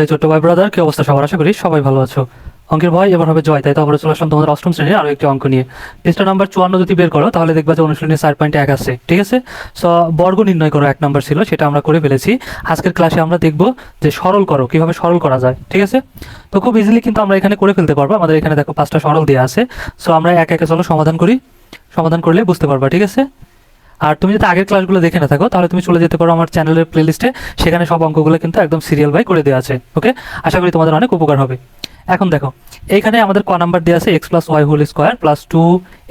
এই ছোট্ট ভাই ব্রাদার কি অবস্থা? সবার আশা করি সবাই ভালো আছো। অঙ্কের ভয় এবার হবে জয়, তাই তো আবার চলে আসলাম তোমাদের অষ্টম শ্রেণির আরও একটি অঙ্ক নিয়ে। পৃষ্ঠা নাম্বার চুয়ান্ন যদি বের করো, তাহলে দেখবা যে অনুশীলনী চার পয়েন্ট এক আছে, ঠিক আছে? সো বর্গ নির্ণয় করো, এক নম্বর ছিল, সেটা আমরা করে ফেলেছি। আজকের ক্লাসে আমরা দেখব যে সরল করো, কীভাবে সরল করা যায়, ঠিক আছে? তো খুব ইজিলি কিন্তু আমরা এখানে করে ফেলতে পারব, আমাদের এখানে দেখো পাঁচটা সরল দেওয়া আছে। সো আমরা এক একে চলো সমাধান করি, সমাধান করলে বুঝতে পারবা, ঠিক আছে? আর তুমি যদি আগের ক্লাসগুলো দেখে না থাকো, তাহলে তুমি চলে যেতে পারো আমার চ্যানেলের প্লেলিস্টে সেখানে সব অঙ্কগুলো কিন্তু একদম সিরিয়াল বাই করে দেওয়া আছে ওকে আশা করি তোমাদের অনেক উপকার হবে। এখন দেখো, এইখানে আমাদের ক নাম্বার দেওয়া আছে X plus Y whole square plus two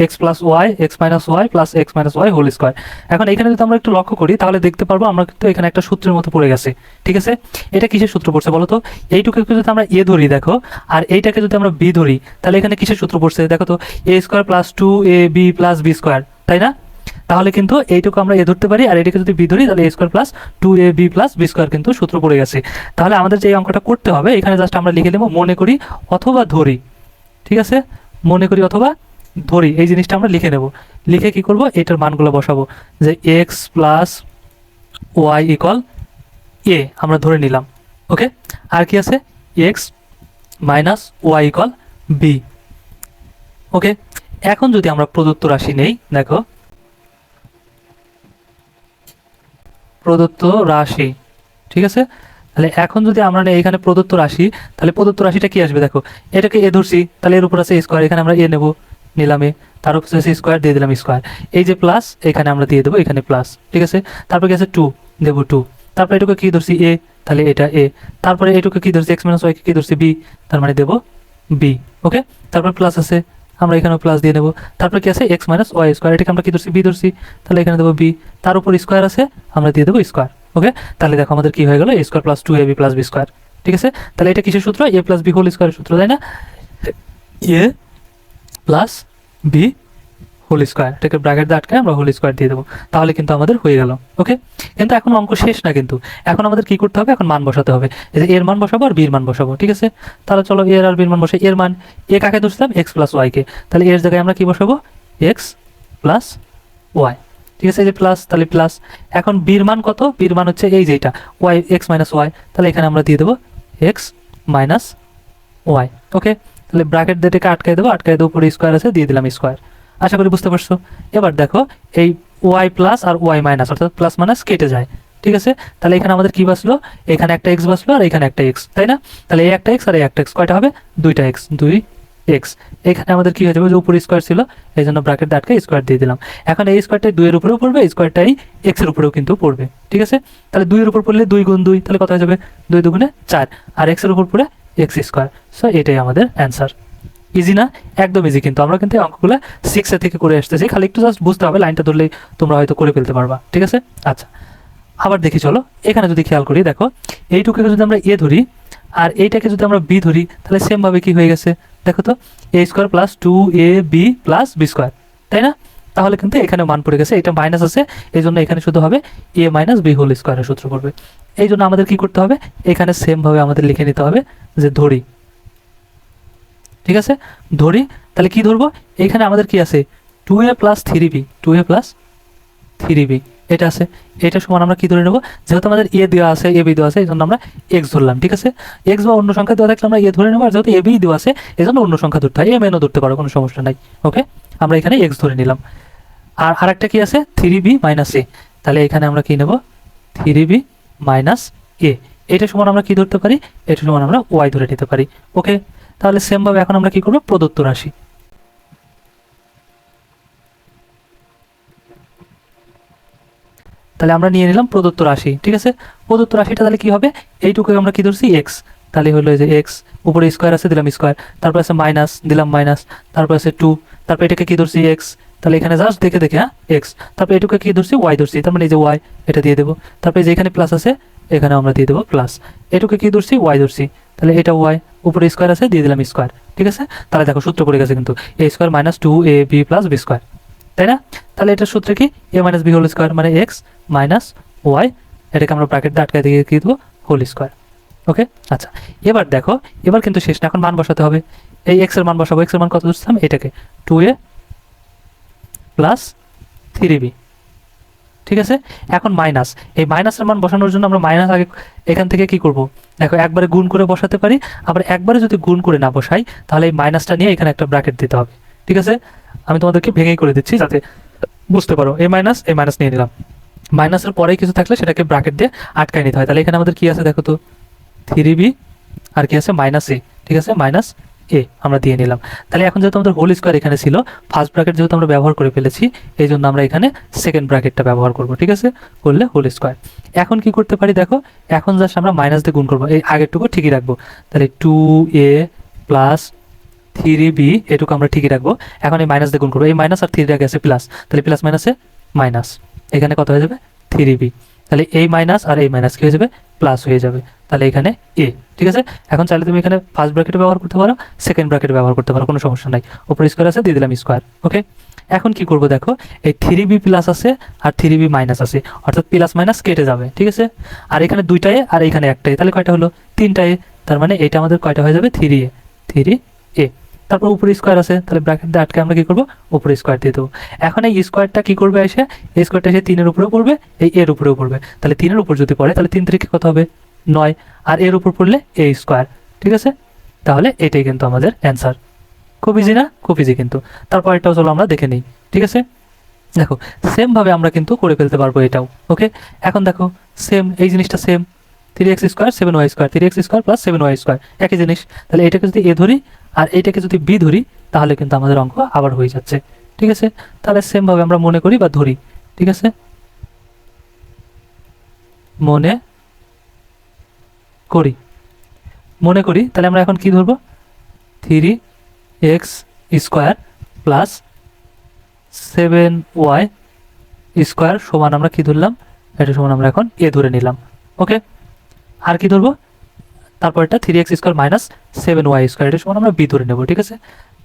X plus Y X minus Y plus X minus Y whole square এখন এখানে যদি আমরা একটু লক্ষ্য করি, তাহলে দেখতে পারব আমরা কিন্তু এখানে একটা সূত্রের মতো পড়ে গেছে, ঠিক আছে? এটা কিসের সূত্র পড়ছে বলো তো? এইটুকু যদি আমরা এ ধরি দেখো, আর এইটাকে যদি আমরা বি ধরি, তাহলে এখানে কিসের সূত্র পড়ছে দেখো তো? A square plus two A B plus B square তাই না? তাহলে কিন্তু এইটুকু আমরা এ ধরতে পারি, আর এটাকে যদি বি ধরি, তাহলে A square plus two A B plus B square কিন্তু সূত্র পড়ে গেছে। তাহলে আমাদের যে অঙ্কটা করতে হবে, এখানে জাস্ট আমরা লিখে দেবো মনে করি অথবা ধরি। ঠিক আছে? মনে করি অথবা ধরি, এই জিনিসটা আমরা লিখে নেব। লিখে কি করব? এটার মানগুলো বসাবো। যে X plus Y equal A আমরা ধরে নিলাম। ওকে? আর কি আছে? X minus Y equal B okay? এখন যদি আমরা প্রদত্ত রাশি নেই, দেখো প্রদত্ত রাশি, ঠিক আছে? তাহলে এখন যদি আমরা এখানে প্রদত্ত রাশি, তাহলে প্রদত্ত রাশিটা কি আসবে দেখো? এটাকে এ ধরছি, তাহলে এর উপর আছে স্কোয়ার এখানে আমরা এ নেব, নিলাম। তার উপর আছে স্কোয়ার দিয়ে দিলাম স্কোয়ার এই যে প্লাস এখানে আমরা দিয়ে দেবো, এখানে প্লাস ঠিক আছে? তারপর কি আছে টু দেবো টু তারপরে এটুকু কি ধরছি এ তাহলে এটা এ তারপরে এটুকু কি ধরছি এক্স মাইনাস ওয়াই কি ধরছি বি তার মানে দেবো বি ওকে তারপর প্লাস আছে আমরা এখানেও প্লাস দিয়ে নেব তারপর কি আছে? এক্স মাইনাস ওয়াই স্কোয়ার এটাকে আমরা কি ধরছি? বি ধরছি। তাহলে এখানে দেবো বি তার উপর স্কোয়ার আছে, আমরা দিয়ে দেবো স্কোয়ার ওকে তাহলে দেখো আমাদের কি হয়ে গেল? A square plus two A B plus B square ঠিক আছে? তাহলে এটা কিসের সূত্র? এ প্লাস বি হোল স্কোয়ারের সূত্র, তাই না? A plus B whole square এটাকে ব্র্যাকেট দিয়ে আটকে আমরা হোল স্কোয়ার দিয়ে দেবো। তাহলে কিন্তু আমাদের হয়ে গেল ওকে কিন্তু এখন অঙ্ক শেষ না কিন্তু। এখন আমাদের কি করতে হবে? এখন মান বসাতে হবে। এই যে এর মান বসাবো আর বির মান বসাবো, ঠিক আছে? তাহলে চলো এর আর বির মান বসে এর মান এ কাকে ধরছিলাম? এক্স প্লাস ওয়াইকে তাহলে এর জায়গায় আমরা কি বসাবো? এক্স প্লাস ওয়াই ঠিক আছে? যে প্লাস তাহলে প্লাস এখন বির মান কত? বির মান হচ্ছে এই যেটা ওয়াই এক্স মাইনাস ওয়াই তাহলে এখানে আমরা দিয়ে দেবো এক্স মাইনাস ওয়াই ওকে তাহলে ব্র্যাকেট দিয়ে আটকাই দেবো আটকাই দেবো উপরে স্কোয়ার আছে, দিয়ে দিলাম স্কোয়ার আশা করি বুঝতে পারছ। এবার দেখো, এই ওয়াই প্লাস আর ওয়াই মাইনাস অর্থাৎ প্লাস মাইনাস কেটে যায়, ঠিক আছে? তাহলে এখানে আমাদের কি বাঁচলো? এখানে একটা এক্স বাঁচলো আর এখানে একটা এক্স তাই না? তাহলে এই একটা এক্স আর এই একটা এক্স কয়টা হবে? দুইটা এক্স দুই এক্স এখানে আমাদের কি হয়ে যাবে? যে উপরে স্কোয়ার ছিল, এই জন্য ব্র্যাকেট আটকে স্কোয়ার দিয়ে দিলাম। এখন এই স্কোয়ারটাই দুইয়ের উপরেও পড়বে, এই স্কোয়ারটাই এক্সের উপরেও কিন্তু পড়বে, ঠিক আছে? তাহলে দুইয়ের উপর পড়লে দুই গুণ দুই, তাহলে কত হয়ে যাবে? দুই দুগুণে চার। আর এক্সের উপর পড়ে এক্স স্কোয়ার সো এটাই আমাদের অ্যান্সার ইজি না? একদম ইজি কিন্তু আমরা কিন্তু অঙ্কগুলো সিক্সের থেকে করে আসতেছি। খালি একটু জাস্ট বুঝতে হবে, লাইনটা ধরলে তোমরা হয়তো করে ফেলতে পারবা। ঠিক আছে? আচ্ছা। আবার দেখি চলো। এখানে যদি খেয়াল করি, দেখো, এইটুকুকে যদি আমরা এ ধরি আর এইটাকে যদি আমরা বি ধরি, তাহলে সেমভাবে কি হয়ে গেছে? দেখো তো A square plus two A B plus B square তাই না? তাহলে কিন্তু এখানে মান পড়ে গেছে, এটা মাইনাস আছে এই জন্য এখানে শুধু হবে এ মাইনাস বি হোল স্কোয়ারের সূত্র পড়বে। এই জন্য আমাদের কি করতে হবে? এখানে সেমভাবে আমাদের লিখে নিতে হবে যে ধরি। ঠিক আছে? ধরি, তাহলে কি ধরবো? এখানে আমাদের কি আছে? Two A plus three B two A plus three B এটা আছে। এটা সমান আমরা কি ধরে নেব? যেহেতু আমাদের এ দেওয়া আছে এ বি দেওয়া আছে এই জন্য আমরা এক্স ধরলাম, ঠিক আছে? এক্স বা অন্য সংখ্যা দেওয়া থাকলে আমরা এ ধরে নেব, আর যেহেতু এ বি দেওয়া আছে এই জন্য অন্য সংখ্যা ধরতে হয়। এম এনও ধরতে পারো, কোনো সমস্যা নাই ওকে আমরা এখানে এক্স ধরে নিলাম। আর আরেকটা কি আছে? থ্রি বি মাইনাস এ তাহলে এখানে আমরা কি নেব? থ্রি বি মাইনাস এ এটা সমান আমরা কি ধরতে পারি? এটা সমান আমরা ওয়াই ধরে নিতে পারি ওকে তাহলে সেমভাবে এখন আমরা কি করব? প্রদত্ত রাশি। তাহলে আমরা নিয়ে নিলাম প্রদত্ত রাশি, ঠিক আছে? প্রদত্ত রাশিটা তাহলে কি হবে? এইটুকু আমরা কি ধরছি? এক্স তাহলে হলো এই যে এক্স উপরে স্কোয়ার আছে, দিলাম স্কোয়ার তারপর আছে মাইনাস দিলাম মাইনাস তারপর আছে টু তারপর এটাকে কি ধরছি? এক্স তাহলে এখানে জাস্ট দেখে দেখে হ্যাঁ? এক্স তারপর এটুকু কি ধরছি? ওয়াই ধরছি। তার মানে এই যে ওয়াই এটা দিয়ে দেবো। তারপরে যে এখানে প্লাস আছে, এখানে আমরা দিয়ে দেবো প্লাস এটুকু কি ধরছি? ওয়াই ধরছি। তাহলে এটা ওয়াই উপরে স্কোয়ার আছে, দিয়ে দিলাম স্কোয়ার ঠিক আছে? তাহলে দেখো সূত্র পড়ে গেছে কিন্তু A square minus two A B plus B square তাই না? তাহলে এটার সূত্র কি? A minus B whole square মানে এক্স মাইনাস ওয়াই এটাকে আমরা ব্র্যাকেট দিয়ে দিয়ে কি দেবো? হোল স্কোয়ার ওকে আচ্ছা এবার দেখো, এবার কিন্তু শেষ না এখন মান বসাতে হবে, এই এক্সের মান বসাবো এক্সের মান কত ধরছিলাম? এটাকে two A plus three B ঠিক আছে? এখন মাইনাস এই মাইনাসের মান বসানোর জন্য আমরা মাইনাস আগে এখান থেকে কি করব? দেখো, একবারে গুণ করে বসাতে পারি। আবার একবারে যদি গুণ করে না বসাই, তাহলে এই মাইনাসটা নিয়ে এখানে একটা ব্র্যাকেট দিতে হবে। ঠিক আছে? আমি তোমাদেরকে ভেঙেই করে দিচ্ছি যাতে বুঝতে পারো। এ মাইনাস এ মাইনাস নিয়ে নিলাম। মাইনাসের পরেই কিছু থাকলে সেটাকে ব্র্যাকেট দিয়ে আটকায় নিতে হয়। তাহলে এখানে আমাদের কি আছে দেখো তো? থ্রি বি আর কি আছে? মাইনাস এ ঠিক আছে? মাইনাস এ আমরা দিয়ে নিলাম। তাহলে এখন যেহেতু আমাদের হোল স্কোয়ার এখানে ছিল ফার্স্ট ব্র্যাকেট যেহেতু আমরা ব্যবহার করে ফেলেছি, এই জন্য আমরা এখানে সেকেন্ড ব্র্যাকেটটা ব্যবহার করব, ঠিক আছে? করলে হোল স্কোয়ার এখন কি করতে পারি দেখো, এখন জাস্ট আমরা মাইনাস দিয়ে গুণ করব, এই আগেরটুকু ঠিকই রাখব। তাহলে two A plus three B এটুকু আমরা ঠিকই রাখব। এখন এই মাইনাস দিয়ে গুণ করব, এই মাইনাস আর থ্রি আগে আছে প্লাস তাহলে প্লাস মাইনাসে মাইনাস এখানে কত হয়ে যাবে? থ্রি বি তাহলে এই মাইনাস আর এই মাইনাস কি হয়ে যাবে? প্লাস হয়ে যাবে। তাহলে এখানে এ ঠিক আছে? এখন চাইলে তুমি এখানে ফার্স্ট ব্র্যাকেট ব্যবহার করতে পারো সেকেন্ড ব্র্যাকেট ব্যবহার করতে পারো, কোনো সমস্যা নাই। উপর স্কোয়ার আছে, দিয়ে দিলাম স্কোয়ার ওকে এখন কি করব দেখো, এই থ্রি বি প্লাস আছে আর থ্রি বি মাইনাস আছে, অর্থাৎ প্লাস মাইনাস কেটে যাবে, ঠিক আছে? আর এখানে দুইটায় আর এখানে একটাই তাহলে কয়টা হলো? তিনটায় তার মানে এটা আমাদের কয়টা হয়ে যাবে? Three A three A. তারপর উপরে স্কোয়ার আছে, তাহলে ব্র্যাকেট দিয়ে আটকে আমরা কি করব? উপরে স্কোয়ার দিয়ে দেবো। এখন এই স্কোয়ারটা কি করবে এসে? এই স্কোয়ারটা এসে তিনের উপরেও পড়বে, এই এর উপরেও পড়বে। তাহলে তিনের উপর যদি পড়ে, তাহলে তিন তারিখে কত হবে? নয়। আর এর উপর পড়লে এ স্কোয়ার ঠিক আছে? তাহলে এটাই কিন্তু আমাদের অ্যান্সার খুব ইজি না? খুব ইজি কিন্তু। তারপর এটাও চলো আমরা দেখে নিই, ঠিক আছে? দেখো সেমভাবে আমরা কিন্তু করে ফেলতে পারব এটাও ওকে এখন দেখো সেম এই জিনিসটা same three X square seven Y square three X square plus seven Y square একই জিনিস। তাহলে এটাকে যদি এ ধরি আর এইটাকে যদি বি ধরি, তাহলে কিন্তু আমাদের অঙ্ক আবার হয়ে যাচ্ছে। ঠিক আছে? তাহলে সেমভাবে আমরা মনে করি বা ধরি। ঠিক আছে? মনে করি। মনে করি, তাহলে আমরা এখন কি ধরবো? Three X square plus seven Y square সমান আমরা কি ধরলাম? এটা সমান আমরা এখন এ ধরে নিলাম। ওকে আর কি ধরবো? তারপর এটা three X square minus seven Y square এটা সমান আমরা বি ধরে নেব, ঠিক আছে?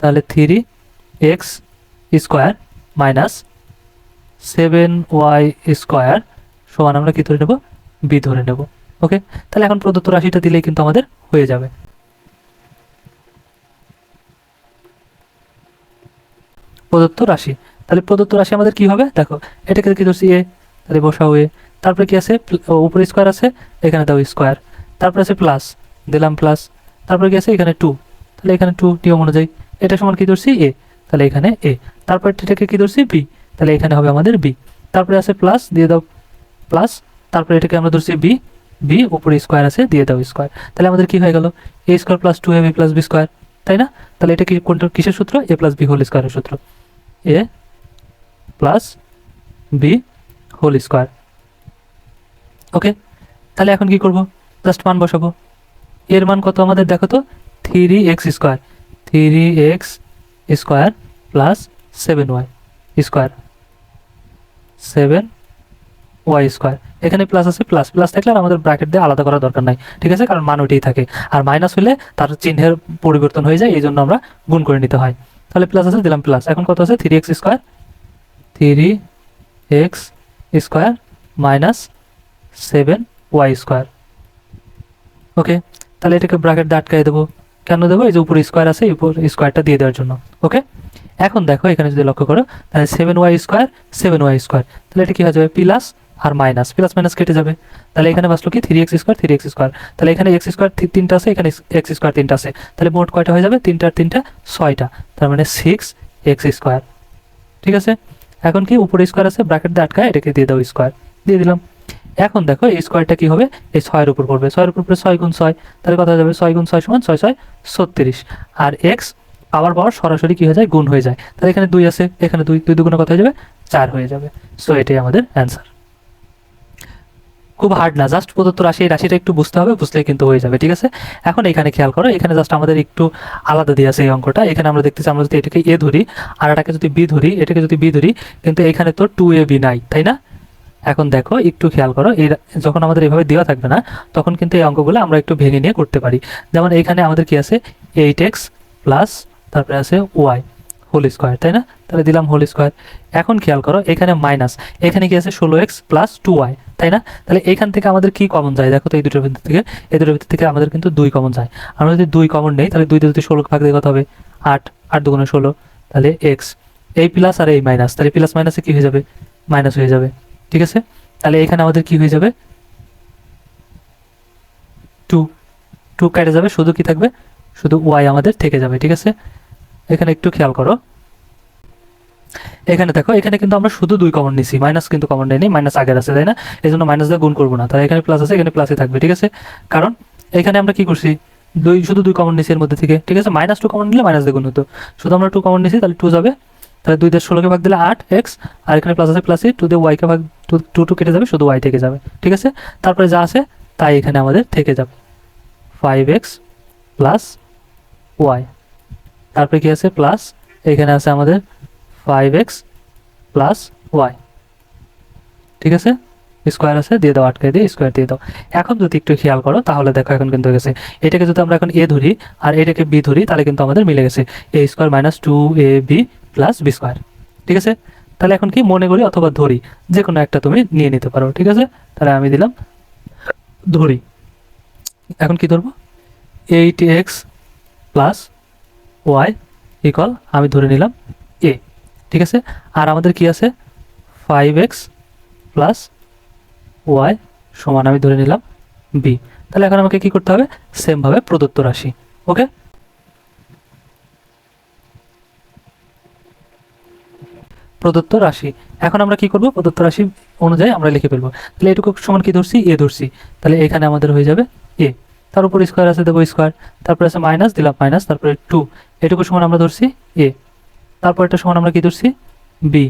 তাহলে three X square minus seven Y square সমান আমরা কি ধরে নেব? বি ধরে নেব ওকে তাহলে এখন প্রদত্ত রাশিটা দিলেই কিন্তু আমাদের হয়ে যাবে। প্রদত্ত রাশি, তাহলে প্রদত্ত রাশি আমাদের কি হবে? দেখো, এটাকে কি ধরছি? এ তাহলে বসাও এ তারপরে কি আছে? উপরে স্কোয়ার আছে, এখানে দাও স্কোয়ার তারপরে আছে প্লাস দিলাম প্লাস তারপরে আছে এখানে টু তাহলে এখানে টু নিয়ম অনুযায়ী, এটা সমান কি ধরছি? এ তাহলে এখানে এ তারপর এটাকে কি ধরছি? বি তাহলে এখানে হবে আমাদের বি তারপরে আছে প্লাস দিয়ে দাও প্লাস তারপরে এটাকে আমরা ধরছি বি বি উপরে স্কোয়ার আছে, দিয়ে দাও স্কোয়ার তাহলে আমাদের কি হয়ে গেল? A square plus two M A plus B square তাই না? তাহলে এটা কি কোনটা, কিসের সূত্র? এ প্লাস বি হোল স্কোয়ারের সূত্র। A plus B whole square okay তাহলে এখন কি করব? জাস্ট মান বসাবো। এর মান কত আমাদের? দেখো তো three X square three X square plus seven Y square seven Y square এখানে প্লাস আছে প্লাস প্লাস থাকলে আর আমাদের ব্র্যাকেট দিয়ে আলাদা করার দরকার নাই, ঠিক আছে? কারণ মান ওইটাই থাকে। আর মাইনাস হলে তার চিহ্নের পরিবর্তন হয়ে যায় এই জন্য আমরা গুণ করে নিতে হয়। তাহলে প্লাস আছে, দিলাম প্লাস এখন কত আছে? Three X square three X square minus seven Y square okay তাহলে এটাকে ব্র্যাকেট দিয়ে আটকাই দেবো। কেন দেবো? এই যে উপরে স্কোয়ার আছে উপর স্কোয়ারটা দিয়ে দেওয়ার জন্য ওকে এখন দেখো, এখানে যদি লক্ষ্য করো, তাহলে seven Y square seven Y square তাহলে এটা কি হয়ে যাবে? প্লাস আর মাইনাস প্লাস মাইনাস কেটে যাবে। তাহলে এখানে বাসলো কি? Three X square three X square তাহলে এখানে এক্স স্কোয়ার তিনটা আছে, এখানে এক্স স্কোয়ার তিনটা আছে। তাহলে মোট কয়টা হয়ে যাবে? তিনটা আর তিনটা ছয়টা। তার মানে সিক্স এক্স স্কোয়ার ঠিক আছে? এখন কি উপরে স্কোয়ার আছে? ব্র্যাকেট দিয়ে আটকায় এটাকে দিয়ে দাও স্কোয়ার দিয়ে দিলাম। এখন দেখো এই স্কোয়ারটা কি হবে? এই ছয়ের উপর পড়বে। ছয়ের উপর পড়ে ছয় গুণ ছয়, তাহলে কথা যাবে? ছয় গুণ ছয় সমান ছয় ছয় ছত্রিশ। আর এক্স পাওয়ার পাওয়ার সরাসরি কি হয়ে যায়? গুণ হয়ে যায়। তাহলে এখানে দুই আছে, এখানে দুই দুই দুগুণে কথা হয়ে যাবে? চার হয়ে যাবে। সো এটাই আমাদের অ্যান্সার খুব হার্ড না জাস্ট প্রদত্ত রাশি, এই রাশিটা একটু বুঝতে হবে, বুঝলেই কিন্তু হয়ে যাবে, ঠিক আছে? এখন এখানে খেয়াল করো, এখানে জাস্ট আমাদের একটু আলাদা দিয়ে আছে এই অঙ্কটা। এখানে আমরা দেখতেছি, আমরা যদি এটাকে এ ধরি, আর এটাকে যদি বি ধরি, এটাকে যদি বি ধরি, কিন্তু এখানে তো টু এ বি নাই, তাই না? এখন দেখো, একটু খেয়াল করো এই যখন আমাদের এভাবে দেওয়া থাকবে না, তখন কিন্তু এই অঙ্কগুলো আমরা একটু ভেঙে নিয়ে করতে পারি। যেমন এখানে আমাদের কি আছে? এইট এক্স প্লাস তারপরে আছে ওয়াই হোল স্কোয়ার তাই না? তাহলে দিলাম হোল স্কোয়ার এখন খেয়াল করো, এখানে মাইনাস এখানে কি আছে? ষোলো এক্স প্লাস টু ওয়াই তাই না? তাহলে এখান থেকে আমাদের কি কমন যায়? দেখো তো এই দুটোর ভিতর থেকে, এই দুটোর ভিতর থেকে আমাদের কিন্তু দুই কমন যায়। আমরা যদি দুই কমন নেই, তাহলে দুইটা যদি ষোলো ভাগ দিয়ে কত হবে? আট আট দুগুণে ষোলো, তাহলে এক্স এই প্লাস আর এই মাইনাস তাহলে প্লাস মাইনাসে কি হয়ে যাবে? মাইনাস হয়ে যাবে। ঠিক আছে? তাহলে এখানে আমাদের কি হয়ে যাবে? টু টু কেটে যাবে, শুধু কি থাকবে? শুধু ওয়াই আমাদের থেকে যাবে, ঠিক আছে? এখানে একটু খেয়াল করো। এখানে দেখো, এখানে কিন্তু আমরা শুধু দুই কমন নিছি মাইনাস কিন্তু কমন নেই মাইনাস আগের আছে, তাই না? এই জন্য মাইনাস দিয়ে গুণ করব না, তাহলে এখানে প্লাস আছে, এখানে প্লাসই থাকবে, ঠিক আছে? কারণ এখানে আমরা কি করছি? দুই, শুধু দুই কমন নিছি এর মধ্যে থেকে, ঠিক আছে? মাইনাস টু কমন নিলে মাইনাস দিয়ে গুণ হতো। শুধু আমরা টু কমন নিছি, তাহলে টু যাবে। তাহলে দুই দিয়ে ষোলোকে ভাগ দিলে আট এক্স, আর এখানে প্লাস আছে প্লাসই টু দিয়ে ওয়াইকে ভাগ টু টু কেটে যাবে, শুধু ওয়াই থেকে যাবে, ঠিক আছে? তারপরে যা আছে, তাই এখানে আমাদের থেকে যাবে। ফাইভ এক্স প্লাস ওয়াই তারপরে কী আছে? প্লাস এখানে আছে আমাদের ফাইভ এক্স প্লাস ওয়াই ঠিক আছে? স্কোয়ার আছে, দিয়ে দাও আটকে দিয়ে স্কোয়ার দিয়ে দাও। এখন যদি একটু খেয়াল করো, তাহলে দেখো এখন কিন্তু গেছে। এটাকে যদি আমরা এখন এ ধরি, আর এটাকে বি ধরি, তাহলে কিন্তু আমাদের মিলে গেছে। A square minus two A B plus B square ঠিক আছে? তাহলে এখন কি? মনে করি অথবা ধরি যে কোনো একটা তুমি নিয়ে নিতে পারো, ঠিক আছে? তাহলে আমি দিলাম ধরি। এখন কি ধরবো? Eight X plus Y equal আমি ধরে নিলাম এ ঠিক আছে? আর আমাদের কি আছে? ফাইভ এক্স প্লাস ওয়াই সমান, আমি ধরে নিলাম বি তাহলে এখন আমাকে কি করতে হবে? সেমভাবে প্রদত্ত রাশি ওকে প্রদত্ত রাশি। এখন আমরা কি করব? প্রদত্ত রাশি অনুযায়ী আমরা লিখে ফেলব। তাহলে এটুকু সমান কি ধরছি? এ ধরছি। তাহলে এখানে আমাদের হয়ে যাবে এ। তার উপর স্কোয়ার আছে, দেবো স্কোয়ার তারপরে আছে মাইনাস দিলাম মাইনাস তারপরে টু এটুকু সমান আমরা ধরছি এ। তারপর এটা সমান আমরা কি ধরছি? বি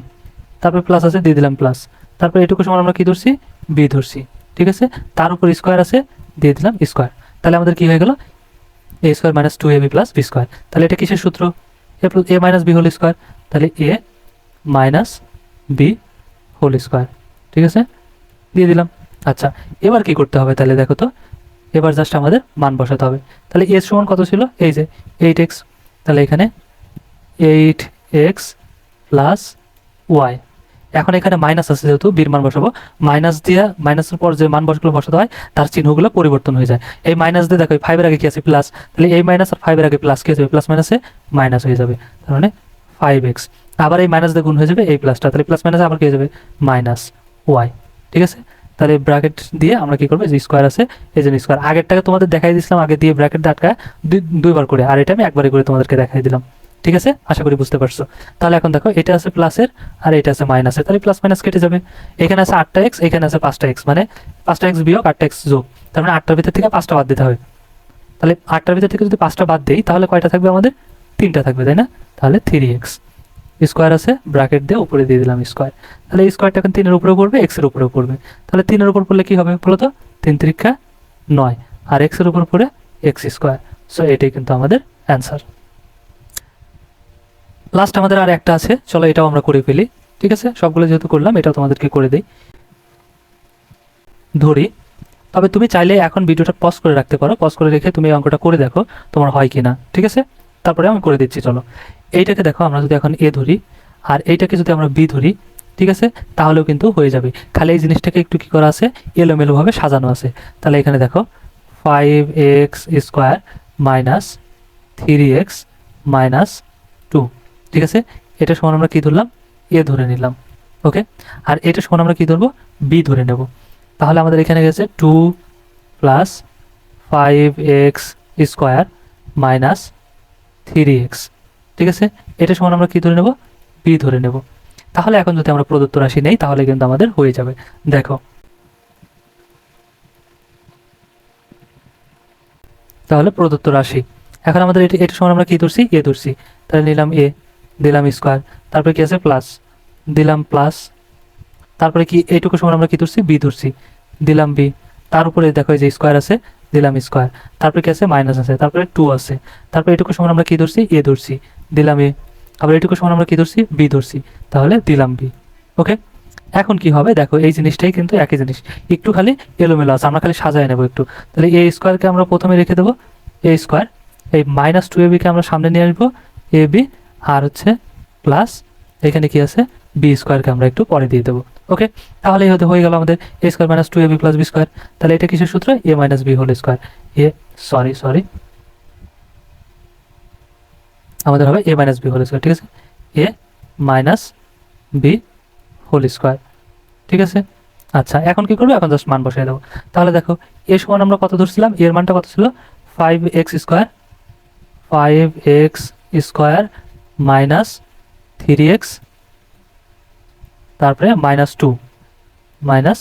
তারপরে প্লাস আছে, দিয়ে দিলাম প্লাস তারপর এটুকু সমান আমরা কি ধরছি? বি ধরছি। ঠিক আছে? তার উপর স্কোয়ার আছে, দিয়ে দিলাম স্কোয়ার তাহলে আমাদের কি হয়ে গেল? A square minus two A B plus B square তাহলে এটা কিসের সূত্র? A plus A minus B whole square তাহলে A minus B whole square, ঠিক আছে? দিয়ে দিলাম। আচ্ছা এবার কি করতে হবে তাহলে দেখো তো? এবার জাস্ট আমাদের মান বসাতে হবে। তাহলে এর সমান কত ছিল? এই যে এইট এক্স তাহলে এখানে এইট এক্স প্লাস ওয়াই এখন এখানে মাইনাস আছে যেহেতু বীর মান বসাবো। মাইনাস দিয়ে মাইনাসের পর যে মান বসগুলো বসাতে হয়, তার চিহ্নগুলো পরিবর্তন হয়ে যায়। এই মাইনাস দিয়ে দেখো ফাইভের আগে কি আছে? প্লাস তাহলে এই মাইনাস আর ফাইভের আগে প্লাস কি হয়ে প্লাস মাইনাসে মাইনাস হয়ে যাবে। তার মানে ফাইভ এক্স আবার এই মাইনাস দিয়ে গুণ হয়ে যাবে এই প্লাসটা তাহলে প্লাস মাইনাস আবার কি হয়ে যাবে? মাইনাস ওয়াই ঠিক আছে? তাহলে ব্র্যাকেট দিয়ে আমরা কি করব? যে স্কোয়ার আছে, এই জন্য স্কোয়ার আগেরটাকে তোমাদের দেখাই দিয়েছিলাম, আগে দিয়ে ব্র্যাকেট আটকায় দুই, দুইবার করে। আর এটা আমি একবারই করে তোমাদেরকে দেখাই দিলাম। ঠিক আছে? আশা করি বুঝতে পারছ। তাহলে এখন দেখো, এটা আছে প্লাসের আর এটা আছে মাইনাসের তাহলে প্লাস মাইনাস কেটে যাবে। এখানে আছে আটটা এক্স এখানে আছে পাঁচটা এক্স মানে পাঁচটা এক্স বিয়োগ আটটা এক্স যোগ। তার মানে আটটার ভিতর থেকে পাঁচটা বাদ দিতে হবে। তাহলে আটটার ভিতর থেকে যদি পাঁচটা বাদ দিই, তাহলে কয়টা থাকবে আমাদের? তিনটা থাকবে, তাই না? তাহলে থ্রি এক্স স্কোয়ার আছে, ব্র্যাকেট দিয়ে উপরে দিয়ে দিলাম স্কোয়ার। তাহলে স্কোয়ারটা এখন তিনের উপরেও পড়বে এক্সের উপরেও পড়বে। তাহলে তিনের উপর পড়লে কি হবে বলো তো তিন তিরিক্ষা নয়। আর এক্সের উপর পড়ে এক্স স্কোয়ার। সো এটাই কিন্তু আমাদের অ্যান্সার লাস্ট আমাদের আর একটা আছে, চলো এটাও আমরা করে ফেলি। ঠিক আছে? সবগুলো যেহেতু করলাম, এটাও তোমাদেরকে করে দিই। ধরি, তবে তুমি চাইলে এখন ভিডিওটা পজ করে রাখতে পারো। পজ করে রেখে তুমি অঙ্কটা করে দেখো তোমার হয় কি না ঠিক আছে? তারপরে আমি করে দিচ্ছি, চলো। এইটাকে দেখো, আমরা যদি এখন এ ধরি, আর এইটাকে যদি আমরা বি ধরি, ঠিক আছে? তাহলেও কিন্তু হয়ে যাবে। খালি এই জিনিসটাকে একটু কী করা আছে? এলোমেলোভাবে সাজানো আছে। তাহলে এখানে দেখো five x square minus three x minus two ঠিক আছে? এটা সমান আমরা কী ধরলাম? এ ধরে নিলাম। ওকে? আর এটা সমান আমরা কী ধরবো? বি ধরে নেব। তাহলে আমাদের এখানে গেছে two plus five x square minus three x ঠিক আছে? এটা সমান আমরা কি ধরে নেব? বি ধরে নেব। তাহলে এখন যদি আমরা প্রদত্ত রাশি নেই, তাহলে কিন্তু আমাদের হয়ে যাবে। দেখো। তাহলে প্রদত্ত রাশি। এখন আমাদের এটা এটা সমান আমরা কি ধরছি? এ ধরছি। তাহলে নিলাম এ দিলাম স্কোয়ার তারপরে কি আছে? প্লাস দিলাম প্লাস তারপরে কি এইটুকু সমান আমরা কি ধরছি? বি ধরছি। দিলাম বি তার উপরে দেখো যে স্কোয়ার আছে, দিলাম স্কোয়ার তারপরে কি আছে? মাইনাস আছে। তারপরে টু আছে। তারপরে এটুকু সমান আমরা কি ধরছি? এ ধরছি। দিলাম এ। আবার এটুকু সমান আমরা কি ধরছি? বি ধরছি। তাহলে দিলাম বি। ওকে? এখন কি হবে? দেখো, এই জিনিসটাই কিন্তু একই জিনিস। একটু খালি এলোমেলো আছে, আমরা খালি সাজায় নেব একটু। তাহলে এ স্কোয়ারকে আমরা প্রথমে রেখে দেবো। এ স্কোয়ার, এই মাইনাস টু এ বিকে আমরা সামনে নিয়ে আসব। এ বি, আর হচ্ছে প্লাস এখানে কি আছে? বি স্কোয়ারকে আমরা একটু পরে দিয়ে দেবো। ওকে? তাহলে হতে হয়ে গেল আমাদের a square minus two a b plus b square. তাহলে এটা কিসের সূত্র? A minus b whole square. A, sorry sorry. আমাদের হবে a minus b whole square ঠিক আছে? A minus b whole square ঠিক আছে? আচ্ছা এখন কি করব? এখন জাস্ট মান বসাই দেবো। তাহলে দেখো এ সমান আমরা কত ধরছিলাম এর মানটা কত ছিল? Five x square five x square minus three x তারপরে মাইনাস টু মাইনাস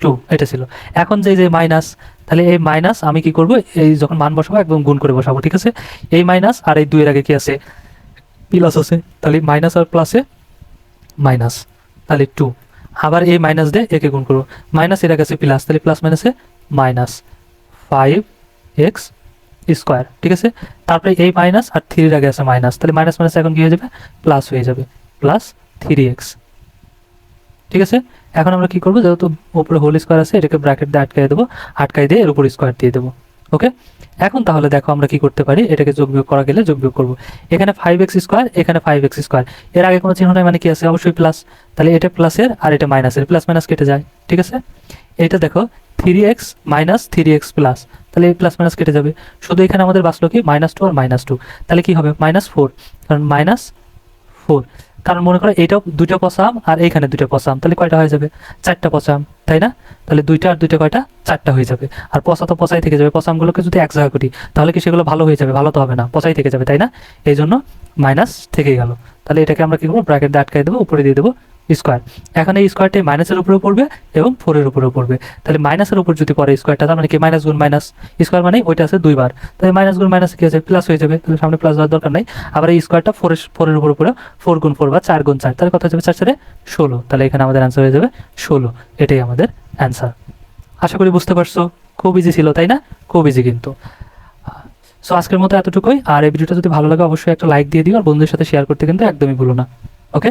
টু এটা ছিল। এখন যে যে মাইনাস তাহলে এই মাইনাস আমি কি করব? এই যখন মান বসাবো, একদম গুণ করে বসাবো, ঠিক আছে? এই মাইনাস আর এই দুইয়ের আগে কি আছে? প্লাস আছে। তাহলে মাইনাস আর প্লাসে মাইনাস তাহলে টু আবার এই মাইনাস দিয়ে একে গুণ করব। মাইনাস এর আগে আছে প্লাস তাহলে প্লাস মাইনাসে মাইনাস ফাইভ এক্স স্কোয়ার ঠিক আছে? তারপরে এই মাইনাস আর থ্রির আগে আছে মাইনাস তাহলে মাইনাস মাইনাস এখন কি হয়ে যাবে? প্লাস হয়ে যাবে। প্লাস থ্রি এক্স ঠিক আছে? এখন আমরা কি করব? যেহেতু উপরে হোল স্কোয়ার আছে, এটাকে ব্র্যাকেট দিয়ে আটকাই দেবো। আটকাই দিয়ে এর উপর স্কোয়ার দিয়ে দেবো। ওকে এখন তাহলে দেখো আমরা কি করতে পারি? এটাকে যোগ বিয়োগ করা গেলে যোগ বিয়োগ করব। এখানে ফাইভ এক্স স্কোয়ার এখানে ফাইভ এক্স স্কোয়ার এর আগে কোনো চিহ্ন নাই মানে কি আছে? অবশ্যই প্লাস তাহলে এটা প্লাসের আর এটা মাইনাসের প্লাস মাইনাস কেটে যায়। ঠিক আছে? এটা দেখো three x minus three x plus তাহলে এই প্লাস মাইনাস কেটে যাবে। শুধু এখানে আমাদের বাঁচলো কি? মাইনাস টু আর মাইনাস টু তাহলে কি হবে? মাইনাস ফোর কারণ মাইনাস ফোর কারণ মনে করো এইটাও দুটো পসাম আর এইখানে দুটো পসাম তাহলে কয়টা হয়ে যাবে? চারটা পসাম তাই না? তাহলে দুইটা আর দুইটা কয়টা? চারটা হয়ে যাবে। আর পচা তো পচাই থেকে যাবে। পসামগুলোকে যদি এক জায়গা করি তাহলে কি সেগুলো ভালো হয়ে যাবে? ভালো তো হবে না, পচাই থেকে যাবে, তাই না? এই জন্য মাইনাস থেকে গেল। তাহলে এটাকে আমরা কি করব? ব্র্যাকেট দিয়ে আটকাই দেবো, উপরে দিয়ে দেবো। স্কোয়ার এখন এই স্কোয়ারটি মাইনাসের উপরে পড়বে এবং ফোরের উপরেও পড়বে। তাহলে মাইনাসের উপর যদি পড়ে স্কোয়ারটা তার মানে কি? মাইনাস গুণ মাইনাস স্কোয়ার মানে ওইটা আছে দুইবার তাহলে মাইনাস গুণ মাইনাস কি আছে প্লাস হয়ে যাবে। তাহলে সামনে প্লাস দেওয়ার দরকার নাই। আবার এই স্কোয়ারটা ফোরের ফোরের উপর উপরে ফোর গুণ ফোর বা চার গুণ চার। তাহলে হয়ে যাবে? চার চারে ষোলো। তাহলে এখানে আমাদের অ্যান্সার হয়ে যাবে ষোলো। এটাই আমাদের অ্যান্সার আশা করি বুঝতে পারছ। খুব ইজি ছিল, তাই না? খুব ইজি কিন্তু। সো আজকের মতো এতটুকুই। আর এই ভিডিওটা যদি ভালো লাগে, অবশ্যই একটা লাইক দিয়ে দিও। আর বন্ধুদের সাথে শেয়ার করতে কিন্তু একদমই ভুলো না। ওকে